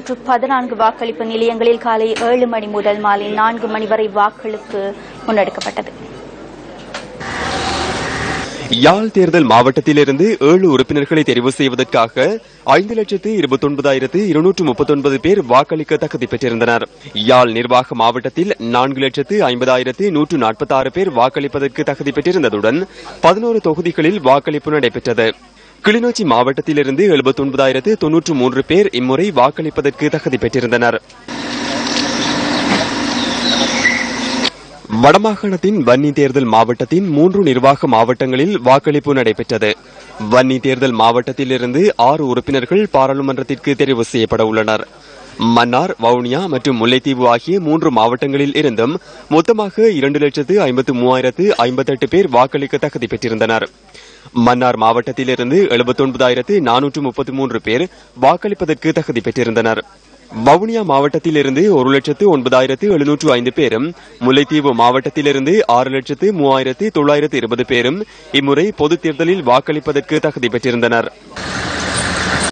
இருநூற்று பதினான்கு வாக்களிப்பு நிலையங்களில் காலை ஏழு மணி முதல் மாலை நான்கு மணி வரை வாக்களிப்பு முன்னெடுக்கப்பட்டது. யாழ் தேர்தல் மாவட்டத்திலிருந்து ஏழு உறுப்பினர்களை தெரிவு செய்வதற்காக ஐந்து லட்சத்து இருபத்தொன்பதாயிரத்து இருநூற்று முப்பத்தொன்பது பேர் வாக்களிக்க தகுதி பெற்றிருந்தனர். யாழ் நிர்வாக மாவட்டத்தில் நான்கு லட்சத்து ஐம்பதாயிரத்து நூற்று நாற்பத்தாறு பேர் வாக்களிப்பதற்கு தகுதி பெற்றிருந்ததுடன் பதினோரு தொகுதிகளில் வாக்களிப்பு நடைபெற்றது. கிளிநொச்சி மாவட்டத்திலிருந்து எழுபத்தொன்பதாயிரத்து தொன்னூற்று மூன்று பேர் இம்முறை வாக்களிப்பதற்கு தகுதி பெற்றிருந்தனர். வடமாகாணத்தின் வன்னி தேர்தல் மாவட்டத்தின் மூன்று நிர்வாக மாவட்டங்களில் வாக்களிப்பு நடைபெற்றது. வன்னி தேர்தல் மாவட்டத்திலிருந்து ஆறு உறுப்பினர்கள் பாராளுமன்றத்திற்கு தெரிவு செய்யப்பட உள்ளனர். மன்னார் வவுனியா மற்றும் முல்லைத்தீவு ஆகிய மூன்று மாவட்டங்களில் இருந்தும் மொத்தமாக இரண்டு லட்சத்து ஐம்பத்து மூவாயிரத்து ஐம்பத்தெட்டு பேர் வாக்களிக்க தகுதி பெற்றிருந்தனர். மன்னார் மாவட்டத்திலிருந்து எழுபத்தொன்பதாயிரத்து நானூற்று முப்பத்தி மூன்று பேர் வாக்களிப்பதற்கு தகுதி பெற்றிருந்தனர். வவுனியா மாவட்டத்திலிருந்து ஒரு லட்சத்து ஒன்பதாயிரத்து எழுநூற்று ஐந்து பேரும் முல்லைத்தீவு மாவட்டத்திலிருந்து ஆறு லட்சத்து மூவாயிரத்து தொள்ளாயிரத்து இருபது பேரும் இம்முறை பொதுத் தேர்தலில் வாக்களிப்பதற்கு தகுதி பெற்றிருந்தனர்.